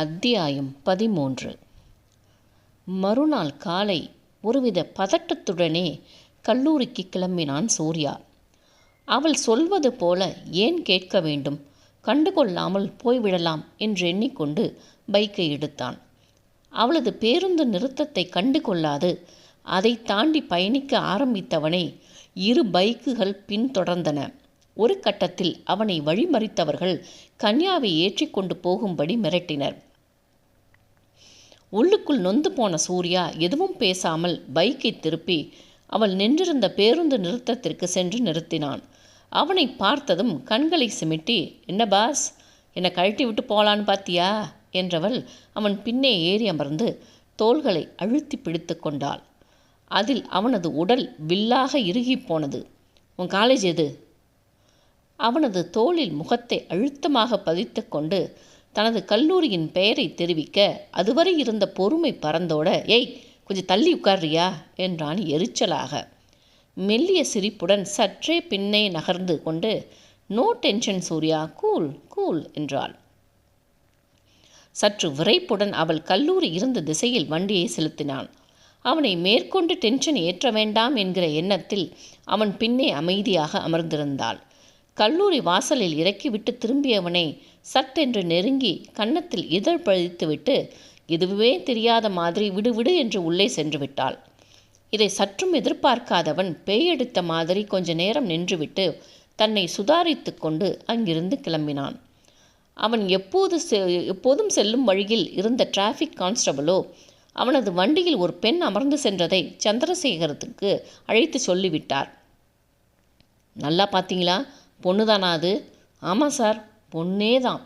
அத்தியாயம் பதிமூன்று. மறுநாள் காலை ஒருவித பதட்டத்துடனே கல்லூரிக்கு கிளம்பினான் சூர்யா. அவள் சொல்வது போல ஏன் கேட்க வேண்டும்? கண்டுகொள்ளாமல் போய்விடலாம் என்று எண்ணிக்கொண்டு பைக்கை எடுத்தான். அவளது பேருந்து நிறுத்தத்தை கண்டு கொள்ளாது அதை தாண்டி பயணிக்க ஆரம்பித்தவனை இரு பைக்குகள் பின்தொடர்ந்தன. ஒரு கட்டத்தில் அவனை வழிமறித்தவர்கள் கன்யாவை ஏற்றிக்கொண்டு போகும்படி மிரட்டினர். உள்ளுக்குள் நொந்து போன சூர்யா எதுவும் பேசாமல் பைக்கை திருப்பி அவள் நின்றிருந்த பேருந்து நிறுத்தத்திற்கு சென்று நிறுத்தினான். அவனை பார்த்ததும் கண்களை சிமிட்டி என்ன பாஸ்? என்னை கழட்டி விட்டு போலான்னு பாத்தியா? என்றவள் அவன் பின்னே ஏறி அமர்ந்து தோள்களை அழுத்தி பிடித்து கொண்டாள். அதில் அவனது உடல் வில்லாக இறுகிப் போனது. உன் காலேஜ் எது? அவனது தோளில் முகத்தை அழுத்தமாக பதித்து கொண்டு தனது கல்லூரியின் பெயரை தெரிவிக்க அதுவரை இருந்த பொறுமை பறந்தோட ஏய் கொஞ்சம் தள்ளி உட்கார்றியா? என்றான் எரிச்சலாக. மெல்லிய சிரிப்புடன் சற்றே பின்னே நகர்ந்து கொண்டு no tension Surya cool cool என்றாள். சற்று விரைப்புடன் அவள் கல்லூரி இருந்த திசையில் வண்டியை செலுத்தினான். அவனை மேற்கொண்டு டென்ஷன் ஏற்ற வேண்டாம் என்கிற எண்ணத்தில் அவன் பின்னே அமைதியாக அமர்ந்திருந்தாள். கல்லூரி வாசலில் இறக்கிவிட்டு திரும்பியவனை சட்டென்று நெருங்கி கன்னத்தில் இதழ் பழித்துவிட்டு இதுவே தெரியாத மாதிரி விடுவிடு என்று உள்ளே சென்று விட்டாள் இதை சற்றும் எதிர்பார்க்காதவன் பேயெடுத்த மாதிரி கொஞ்ச நேரம் நின்றுவிட்டு தன்னை சுதாரித்து கொண்டு அங்கிருந்து கிளம்பினான். அவன் எப்போது செ எப்போதும் செல்லும் வழியில் இருந்த டிராஃபிக் கான்ஸ்டபிளோ அவனது வண்டியில் ஒரு பெண் அமர்ந்து சென்றதை சந்திரசேகரத்துக்கு அழைத்து சொல்லிவிட்டார். நல்லா பார்த்தீங்களா பொண்ணு தானா அது? ஆமாம் சார் பொண்ணே தான்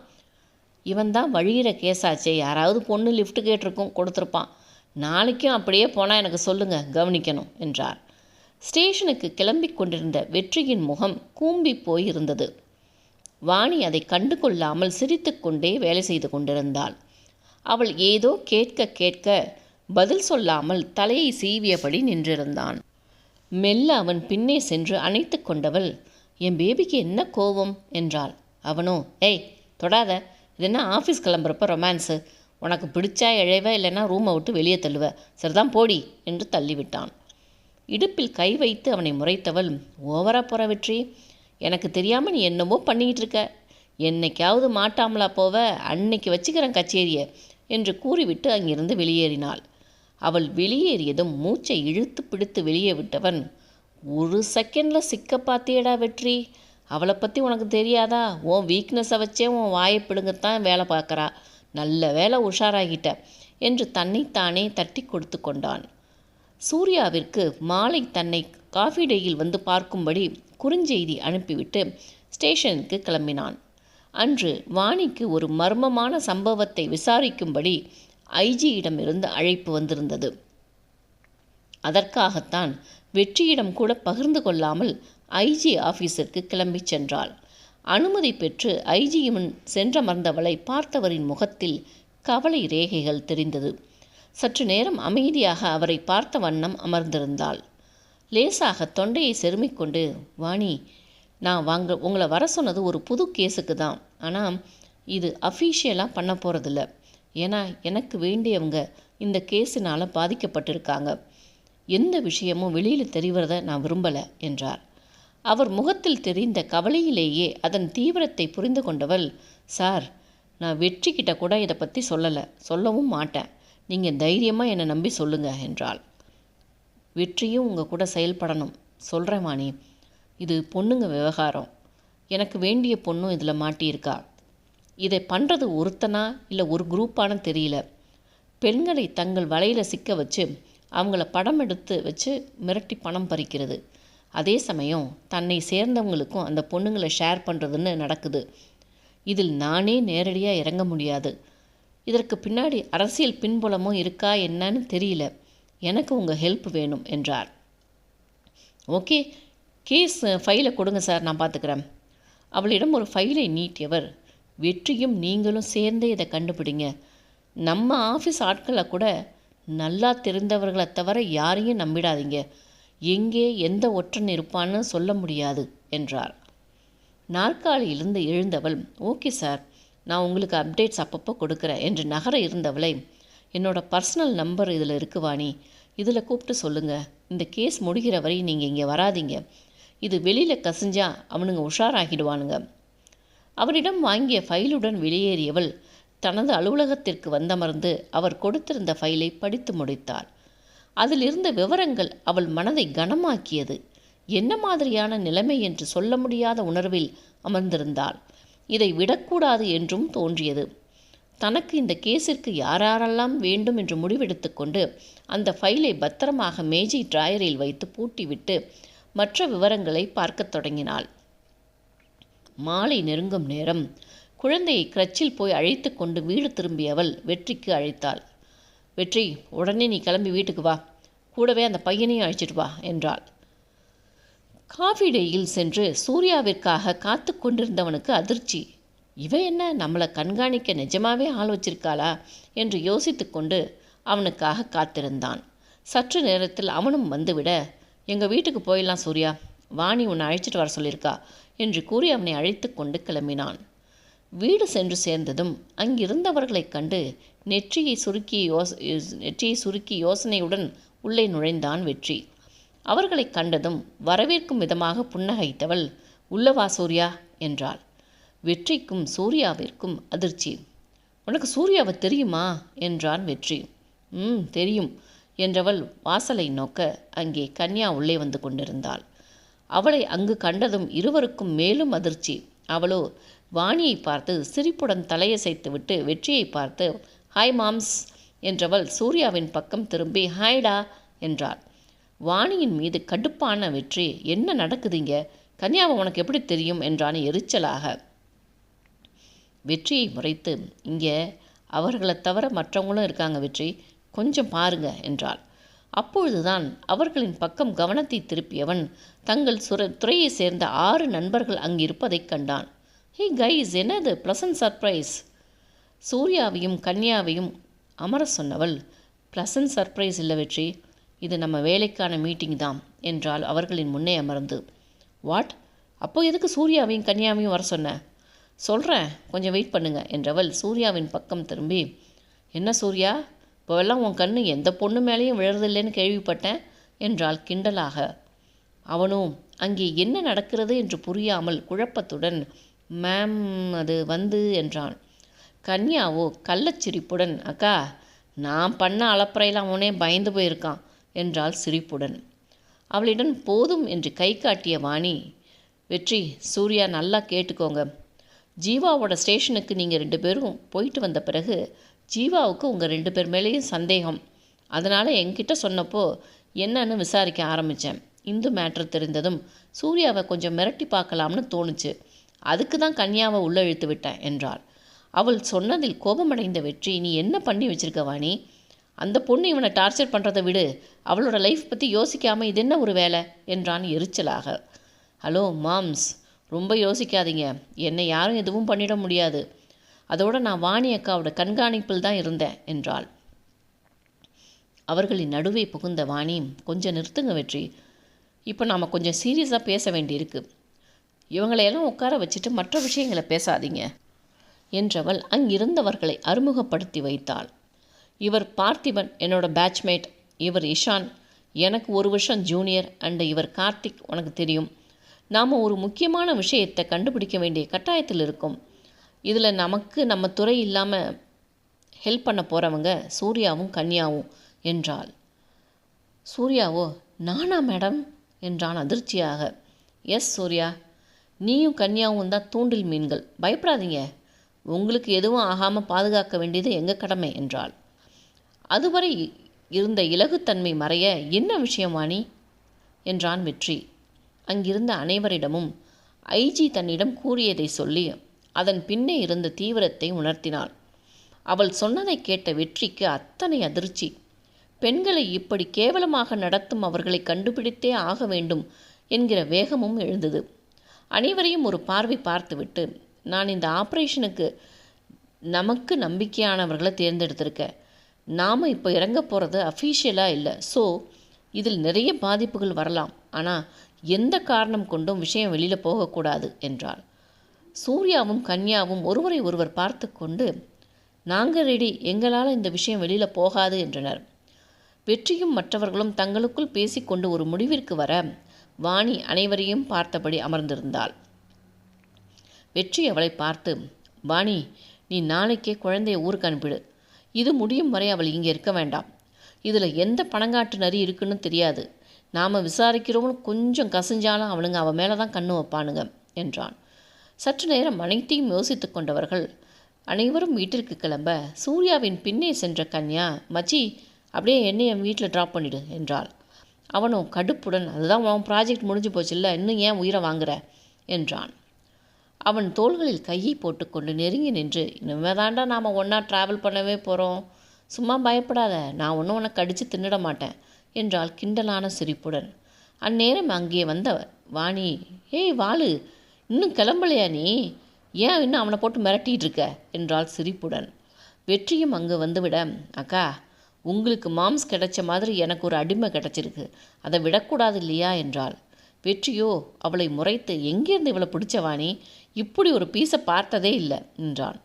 இவன் தான் வழியிற கேஸாச்சே யாராவது பொண்ணு லிஃப்ட் கேட்டிருக்கும் கொடுத்துருப்பான். நாளைக்கும் அப்படியே போனால் எனக்கு சொல்லுங்கள் கவனிக்கணும் என்றார். ஸ்டேஷனுக்கு கிளம்பி கொண்டிருந்த வெற்றியின் முகம் கூம்பி போயிருந்தது. வாணி அதை கண்டு கொள்ளாமல் சிரித்துக்கொண்டே வேலை செய்து கொண்டிருந்தாள். அவள் ஏதோ கேட்க கேட்க பதில் சொல்லாமல் தலையை சீவியபடி நின்றிருந்தான். மெல்ல அவன் பின்னே சென்று அணைத்து கொண்டவள் என் பேபிக்கு என்ன கோபம் என்றாள். அவனோ ஏய் தொடாத. இது என்ன ஆஃபீஸ் கிளம்புறப்ப ரொமான்ஸு? உனக்கு பிடிச்சா இழைவ இல்லைன்னா ரூமை விட்டு வெளியே தள்ளுவ. சரிதான் போடி என்று தள்ளிவிட்டான். இடுப்பில் கை வைத்து அவனை முறைத்தவள் ஓவரா போகிற வெற்றி? எனக்கு தெரியாமல் நீ என்னமோ பண்ணிக்கிட்டு இருக்க. என்னைக்காவது மாட்டாமலா போவ? அன்னைக்கு வச்சுக்கிறேன் கச்சேரியை என்று கூறிவிட்டு அங்கிருந்து வெளியேறினாள். அவள் வெளியேறியதும் மூச்சை இழுத்து பிடித்து வெளியே விட்டவன் ஒரு செகண்டில் சிக்க பார்த்தியடா வெற்றி. அவளை பற்றி உனக்கு தெரியாதா? உன் வீக்னஸை வச்சே உன் வாயை பிடுங்கத்தான் வேலை பார்க்குறா. நல்ல வேலை உஷாராகிட்ட என்று தன்னைத்தானே தட்டி கொடுத்து கொண்டான். சூர்யாவிற்கு மாலை தன்னை காஃபி டேயில் வந்து பார்க்கும்படி குறுஞ்செய்தி அனுப்பிவிட்டு ஸ்டேஷனுக்கு கிளம்பினான். அன்று வாணிக்கு ஒரு மர்மமான சம்பவத்தை விசாரிக்கும்படி ஐஜியிடமிருந்து அழைப்பு வந்திருந்தது. அதற்காகத்தான் வெற்றியிடம் கூட பகிர்ந்து கொள்ளாமல் ஐஜி ஆஃபீஸிற்கு கிளம்பிச் சென்றாள். அனுமதி பெற்று ஐஜியின் சென்றமர்ந்தவளை பார்த்தவரின் முகத்தில் கவலை ரேகைகள் தெரிந்தது. சற்று நேரம் அமைதியாக அவரை பார்த்த வண்ணம் அமர்ந்திருந்தாள். லேசாக தொண்டையை செருமிக்கொண்டு வாணி நான் வாங்க உங்களை வர சொன்னது ஒரு புது கேஸுக்கு தான். ஆனால் இது அஃபீஷியலாக பண்ண போகிறதில்ல ஏன்னா எனக்கு வேண்டியவங்க இந்த கேஸினால் பாதிக்கப்பட்டிருக்காங்க. எந்த விஷயமும் வெளியில் தெரிவதை நான் விரும்பலை என்றார். அவர் முகத்தில் தெரிந்த கவலையிலேயே அதன் தீவிரத்தை புரிந்து கொண்டவள் சார் நான் வெற்றிக்கிட்ட கூட இதை பற்றி சொல்லலை சொல்லவும் மாட்டேன். நீங்கள் தைரியமாக என்னை நம்பி சொல்லுங்க என்றாள். வெற்றியும் உங்கள் கூட செயல்படணும். சொல்கிறேன் மாணி. இது பொண்ணுங்க விவகாரம். எனக்கு வேண்டிய பொண்ணும் இதில் மாட்டியிருக்கா. இதை பண்ணுறது ஒருத்தனா இல்லை ஒரு குரூப்பானு தெரியல. பெண்களை தங்கள் வலையில் சிக்க வச்சு அவங்கள படம் எடுத்து வச்சு மிரட்டி பணம் பறிக்கிறது. அதே சமயம் தன்னை சேர்ந்தவங்களுக்கும் அந்த பொண்ணுங்களை ஷேர் பண்ணுறதுன்னு நடக்குது. இதில் நானே நேரடியாக இறங்க முடியாது. இதற்கு பின்னாடி அரசியல் பின்புலமும் இருக்கா என்னன்னு தெரியல. எனக்கு உங்கள் ஹெல்ப் வேணும் என்றார். ஓகே கேஸ் ஃபைலை கொடுங்க சார் நான் பார்த்துக்கிறேன் அவளிடம் ஒரு ஃபைலை நீட்டியவர் வெற்றியும் நீங்களும் சேர்ந்தே இதை கண்டுபிடிங்க. நம்ம ஆஃபீஸ் ஆட்களை கூட நல்லா தெரிந்தவர்களை தவிர யாரையும் நம்பிடாதீங்க. எங்கே எந்த ஒற்றன் இருப்பான்னு சொல்ல முடியாது என்றார். நாற்காலியிலிருந்து எழுந்தவள் ஓகே சார் நான் உங்களுக்கு அப்டேட்ஸ் அப்பப்போ கொடுக்குறேன் என்று நகர இருந்தவளை என்னோட பர்சனல் நம்பர் இதில் இருக்கு வாணி இதில் கூப்பிட்டு சொல்லுங்கள் இந்த கேஸ் முடிகிற வரை நீங்கள் இங்கே வராதீங்க. இது வெளியில் கசிஞ்சா அவனுங்க உஷாராகிடுவானுங்க. அவரிடம் வாங்கிய ஃபைலுடன் வெளியேறியவள் தனது அலுவலகத்திற்கு வந்தமர்ந்து அவர் கொடுத்திருந்த ஃபைலை படித்து முடித்தாள் அதில் இருந்த விவரங்கள் அவள் மனதை கனமாக்கியது. என்ன மாதிரியான நிலைமை என்று சொல்ல முடியாத உணர்வில் அமர்ந்திருந்தாள். இதை விடக்கூடாது என்றும் தோன்றியது. தனக்கு இந்த கேஸிற்கு யாரெல்லாம் வேண்டும் என்று முடிவெடுத்து கொண்டு அந்த ஃபைலை பத்திரமாக மேஜை டிராயரில் வைத்து பூட்டிவிட்டு மற்ற விவரங்களை பார்க்கத் தொடங்கினாள். மாலை நெருங்கும் நேரம். குழந்தையை கிரச்சில் போய் அழைத்து கொண்டு வீடு திரும்பியவள் வெற்றிக்கு அழைத்தாள். வெற்றி உடனே நீ கிளம்பி வீட்டுக்கு வா. கூடவே அந்த பையனையும் அழைச்சிட்டு வா என்றாள். காஃபி டேயில் சென்று சூர்யாவிற்காக காத்து கொண்டிருந்தவனுக்கு அதிர்ச்சி. இவ என்ன நம்மளை கண்காணிக்க நிஜமாவே ஆள் வச்சிருக்காளா? என்று யோசித்து கொண்டு அவனுக்காக காத்திருந்தான். சற்று நேரத்தில் அவனும் வந்துவிட எங்கள் வீட்டுக்கு போயிடலாம் சூர்யா. வாணி உன்னை அழைச்சிட்டு வர சொல்லியிருக்கா என்று கூறி அவனை அழைத்து கொண்டு கிளம்பினான். வீடு சென்று சேர்ந்ததும் அங்கிருந்தவர்களைக் கண்டு நெற்றியை சுருக்கி யோச நெற்றியை சுருக்கி யோசனையுடன் உள்ளே நுழைந்தான் வெற்றி. அவர்களைக் கண்டதும் வரவேற்கும் விதமாக புன்னகைத்தவள் உள்ளவா சூர்யா என்றாள். வெற்றிக்கும் சூர்யாவிற்கும் அதிர்ச்சி. உனக்கு சூர்யாவை தெரியுமா? என்றான் வெற்றி. ம் தெரியும் என்றவள் வாசலை நோக்க அங்கே கன்யா உள்ளே வந்து கொண்டிருந்தாள். அவளை அங்கு கண்டதும் இருவருக்கும் மேலும் அதிர்ச்சி. அவளோ வாணியை பார்த்து சிரிப்புடன் தலையசைத்துவிட்டு வெற்றியை பார்த்து ஹாய் மாம்ஸ் என்றவள் சூர்யாவின் பக்கம் திரும்பி ஹாய்டா என்றாள். வாணியின் மீது கடுப்பான வெற்றி என்ன நடக்குதுங்க? கன்யாவை உனக்கு எப்படி தெரியும்? என்றான் எரிச்சலாக. வெற்றியை முறைத்து இங்கே அவர்களை தவிர மற்றவங்களும் இருக்காங்க வெற்றி கொஞ்சம் பாருங்க என்றாள். அப்பொழுதுதான் அவர்களின் பக்கம் கவனத்தை திருப்பியவன் தங்கள் சுர துறையை சேர்ந்த ஆறு நண்பர்கள் அங்கிருப்பதைக் கண்டான். ஹே கைஸ் என்னது? ப்ளசன்ட் சர்ப்ரைஸ் சூர்யாவையும் கன்யாவையும் அமர சொன்னவள் ப்ளசன்ட் சர்ப்ரைஸ் இல்லை வெற்றி இது நம்ம வேலைக்கான மீட்டிங் தான் என்றால் அவர்களின் முன்னே அமர்ந்து. வாட் அப்போ எதுக்கு சூர்யாவையும் கன்யாவையும் வர சொன்ன? சொல்கிறேன் கொஞ்சம் வெயிட் பண்ணுங்க என்றவள் சூர்யாவின் பக்கம் திரும்பி. என்ன சூர்யா? இப்போவெல்லாம் உன் கண்ணு எந்த பொண்ணு மேலேயும் விழறதில்லைன்னு கேள்விப்பட்டேன் என்றாள் கிண்டலாக. அவனும் அங்கே என்ன நடக்கிறது என்று புரியாமல் குழப்பத்துடன் மேம் அது வந்து என்றான். கன்யாவோ கள்ளச்சிரிப்புடன் அக்கா நான் பண்ண அளப்பறையில் அவனே பயந்து போயிருக்கான் என்றாள் சிரிப்புடன். அவளிடம் போதும் என்று கை காட்டிய வாணி வெற்றி சூர்யா நல்லா கேட்டுக்கோங்க. ஜீவாவோட ஸ்டேஷனுக்கு நீங்கள் ரெண்டு பேரும் போயிட்டு வந்த பிறகு ஜீவாவுக்கு உங்கள் ரெண்டு பேர் மேலேயும் சந்தேகம். அதனால் என்கிட்ட சொன்னப்போ என்னன்னு விசாரிக்க ஆரம்பித்தேன் இந்து மேட்ரு தெரிந்ததும் சூர்யாவை கொஞ்சம் மிரட்டி பார்க்கலாம்னு தோணுச்சு. அதுக்கு தான் கன்யாவை உள்ளே இழுத்து விட்டேன் என்றாள். அவள் சொன்னதில் கோபமடைந்த வெற்றி நீ என்ன பண்ணி வச்சிருக்க வாணி? அந்த பொண்ணு இவனை டார்ச்சர் பண்ணுறதை விடு. அவளோட லைஃப் பற்றி யோசிக்காமல் இது என்ன ஒரு வேலை? என்றான் எரிச்சலாக. ஹலோ மாம்ஸ் ரொம்ப யோசிக்காதீங்க. என்னை யாரும் எதுவும் பண்ணிட முடியாது. அதோடு நான் வாணி அக்காவோட கண்காணிப்பில் தான் இருந்தேன் என்றாள். அவர்களின் நடுவே புகுந்த வாணி கொஞ்சம் நிறுத்துங்க வெற்றி இப்போ நாம் கொஞ்சம் சீரியஸாக பேச வேண்டியிருக்கு. இவங்களையெல்லாம் உட்கார வச்சுட்டு மற்ற விஷயங்களை பேசாதீங்க என்றவள் அங்கிருந்தவர்களை அறிமுகப்படுத்தி வைத்தாள். இவர் பார்த்திபன் என்னோட பேட்ச்மேட் இவர் இஷான் எனக்கு ஒரு வருஷம் ஜூனியர் அண்டு இவர் கார்த்திக் உனக்கு தெரியும். நாம் ஒரு முக்கியமான விஷயத்தை கண்டுபிடிக்க வேண்டிய கட்டாயத்தில் இருக்கும். இதில் நமக்கு நம்ம துறை இல்லாமல் ஹெல்ப் பண்ண போகிறவங்க சூர்யாவும் கன்யாவும் என்றாள். சூர்யாவோ நானா மேடம் என்றான் அதிர்ச்சியாக. எஸ் சூர்யா. நீயும் கன்யாவும் தான் தூண்டில் மீன்கள். பயப்படாதீங்க. உங்களுக்கு எதுவும் ஆகாமல் பாதுகாக்க வேண்டியது எங்கள் கடமை? என்றாள். அதுவரை இருந்த இலகுத்தன்மை மறைய என்ன விஷயமானி என்றான் வெற்றி. அங்கிருந்த அனைவரிடமும் ஐஜி தன்னிடம் கூறியதை சொல்லி அதன் பின்னே இருந்த தீவிரத்தை உணர்த்தினாள். அவள் சொன்னதை கேட்ட வெற்றிக்கு அத்தனை அதிர்ச்சி. பெண்களை இப்படி கேவலமாக நடத்தும் அவர்களை கண்டுபிடித்தே ஆக வேண்டும் என்கிற வேகமும் எழுந்தது. அனைவரையும் ஒரு பார்வை பார்த்துவிட்டு நான் இந்த ஆப்ரேஷனுக்கு நமக்கு நம்பிக்கையானவர்களை தேர்ந்தெடுத்திருக்கேன். நாம் இப்போ இறங்க போகிறது அஃபீஷியலாக இல்லை. ஸோ இதில் நிறைய பாதிப்புகள் வரலாம். ஆனால் எந்த காரணம் கொண்டும் விஷயம் வெளியில் போகக்கூடாது என்றாள். சூர்யாவும் கன்யாவும் ஒருவரை ஒருவர் பார்த்து கொண்டு நாங்கள் ரெடி எங்களால் இந்த விஷயம் வெளியில் போகாது என்றனர். வெற்றியும் மற்றவர்களும் தங்களுக்குள் பேசிக்கொண்டு ஒரு முடிவிற்கு வர வாணி அனைவரையும் பார்த்தபடி அமர்ந்திருந்தாள். வெற்றி அவளை பார்த்து வாணி நீ நாளைக்கே குழந்தையை ஊருக்கு அனுப்பிடு. இது முடியும் வரை அவள் இங்கே இருக்க வேண்டாம். இதில் எந்த பணங்காட்டு நரி இருக்குன்னு தெரியாது. நாம் விசாரிக்கிறோம்னு கொஞ்சம் கசிஞ்சாலும் அவனுங்க அவள் மேலே தான் கண்ணு வைப்பானுங்க என்றான். சற்று நேரம் அனைத்தையும் யோசித்து கொண்டவர்கள் அனைவரும் வீட்டிற்கு கிளம்ப சூர்யாவின் பின்னே சென்ற கன்யா மச்சி அப்படியே என்னை என் வீட்டில் ட்ராப் பண்ணிடு என்றாள். அவனும் கடுப்புடன் அதுதான் உன் ப்ராஜெக்ட் முடிஞ்சு போச்சுல்ல இன்னும் ஏன் உயிரை வாங்குற? என்றான். அவன் தோள்களில் கையை போட்டுக்கொண்டு நெருங்கி நின்று இனிமேதாண்டா நாம் ஒன்றா ட்ராவல் பண்ணவே போகிறோம் சும்மா பயப்படாத நான் ஒன்றும் உனக்கு கடித்து தின்னிட மாட்டேன் என்றாள் கிண்டலான சிரிப்புடன். அந்நேரம் அங்கே வந்த வாணி ஏய் வாளு இன்னும் கிளம்பலையா நீ? ஏன் இன்னும் அவனை போட்டு மிரட்டிகிட்டு இருக்க? என்றாள் சிரிப்புடன். வெற்றியும் அங்கு வந்துவிட அக்கா உங்களுக்கு மாம்ஸ் கிடைச்ச மாதிரி எனக்கு ஒரு அடிமை கிடைச்சிருக்கு. அதை விடக்கூடாது இல்லையா? என்றாள். வெற்றியோ அவளை முறைத்து எங்கேருந்து இவளை பிடிச்சவாணி இப்படி ஒரு பீஸை பார்த்ததே இல்லை என்றான்.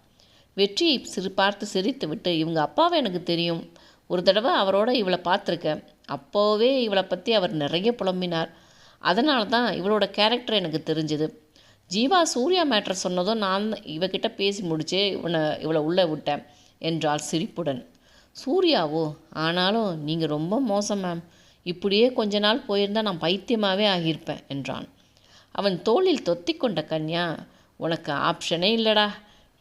வெற்றியை சிறு பார்த்து சிரித்து விட்டு இவங்க அப்பாவை எனக்கு தெரியும். ஒரு தடவை அவரோட இவளை பார்த்துருக்கேன் அப்போவே இவளை பற்றி அவர் நிறைய புலம்பினார். அதனால தான் இவளோட கேரக்டர் எனக்கு தெரிஞ்சுது. ஜீவா சூர்யா மேட்ரு சொன்னதும் நான் இவகிட்ட பேசி முடிச்சு இவனை இவளை உள்ளே விட்டேன் என்றாள் சிரிப்புடன். சூர்யாவோ ஆனாலும் நீங்கள் ரொம்ப மோசம் மேம். இப்படியே கொஞ்ச நாள் போயிருந்தால் நான் பைத்தியமாகவே ஆகியிருப்பேன் என்றான். அவன் தோளில் தொத்தி கொண்ட கன்யா உனக்கு ஆப்ஷனே இல்லடா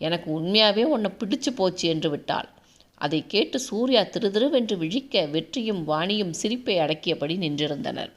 எனக்கு உண்மையாகவே உன்னை பிடிச்சு போச்சு என்று விட்டாள். அதை கேட்டு சூர்யா திருதிருவென்று விழிக்க வெற்றியும் வாணியும் சிரிப்பை அடக்கியபடி நின்றிருந்தனர்.